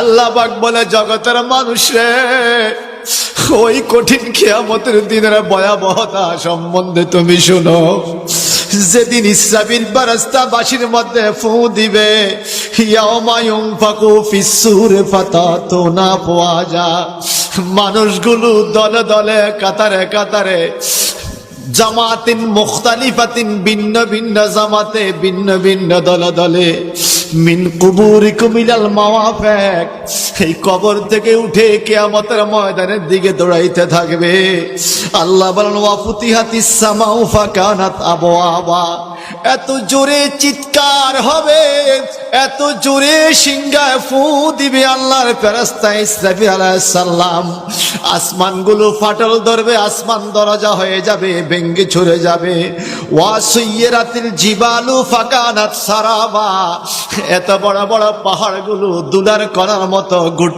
আল্লাহ পাক বলে, জগতের মানুষ, ওই কঠিন খেয়ামতের দিনের ভয়াবহতা সম্বন্ধে তুমি শুনো। যেদিন ইসরাবিল বারাস্তা মধ্যে ফু দিবে ফাকু যা মানুষগুলো দলে দলে, কাতারে কাতারে, জামাতিন মুখতালিফাতিন ভিন্ন ভিন্ন জামাতে ভিন্ন ভিন্ন দলে দলে মিন কুবুরিকুম ইলাল মাওয়াফিক এই কবর থেকে উঠে কিয়ামতের ময়দানের দিকে দৌড়াইতে থাকবে। আল্লাহ বলেন, ওয়া ফুতিহাতিস সামাউ ফাকানাত আবওয়াবা। এত জোরে চিৎকার হবে, এত জোরে সিংহায় ফু দিবে আল্লাহর ফেরেশতা ইসরাফিল আলাইহিস সালাম। আসমানগুলো ফাটল ধরবে, আসমান দরজা হয়ে যাবে, ভেঙ্গে ছড়ে যাবে। ওয়া সুইয়রাতিল জিবালু ফাকানাত সারাবা। এত বড় বড় পাহাড়গুলো দুলার করার মতো গুট